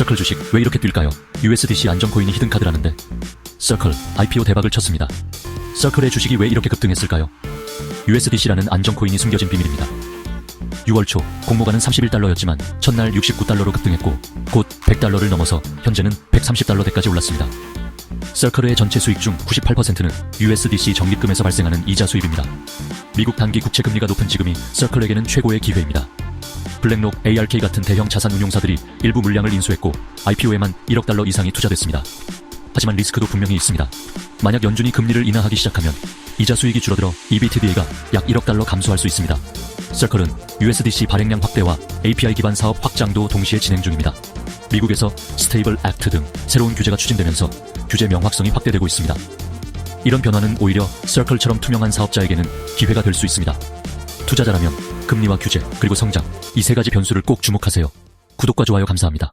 서클 주식 왜 이렇게 뛸까요? USDC 안정코인이 히든카드라는데 서클 IPO 대박을 쳤습니다. 서클의 주식이 왜 이렇게 급등했을까요? USDC라는 안정코인이 숨겨진 비밀입니다. 6월 초 공모가는 31달러였지만 첫날 69달러로 급등했고 곧 100달러를 넘어서 현재는 130달러대까지 올랐습니다. 서클의 전체 수익 중 98%는 USDC 적립금에서 발생하는 이자 수입입니다. 미국 단기 국채 금리가 높은 지금이 서클에게는 최고의 기회입니다. 블랙록, ARK 같은 대형 자산 운용사들이 일부 물량을 인수했고 IPO에만 1억 달러 이상이 투자됐습니다. 하지만 리스크도 분명히 있습니다. 만약 연준이 금리를 인하하기 시작하면 이자 수익이 줄어들어 EBTDA가 약 1억 달러 감소할 수 있습니다. 서클은 USDC 발행량 확대와 API 기반 사업 확장도 동시에 진행 중입니다. 미국에서 스테이블 액트 등 새로운 규제가 추진되면서 규제 명확성이 확대되고 있습니다. 이런 변화는 오히려 서클처럼 투명한 사업자에게는 기회가 될 수 있습니다. 투자자라면 금리와 규제 그리고 성장 이 세 가지 변수를 꼭 주목하세요. 구독과 좋아요 감사합니다.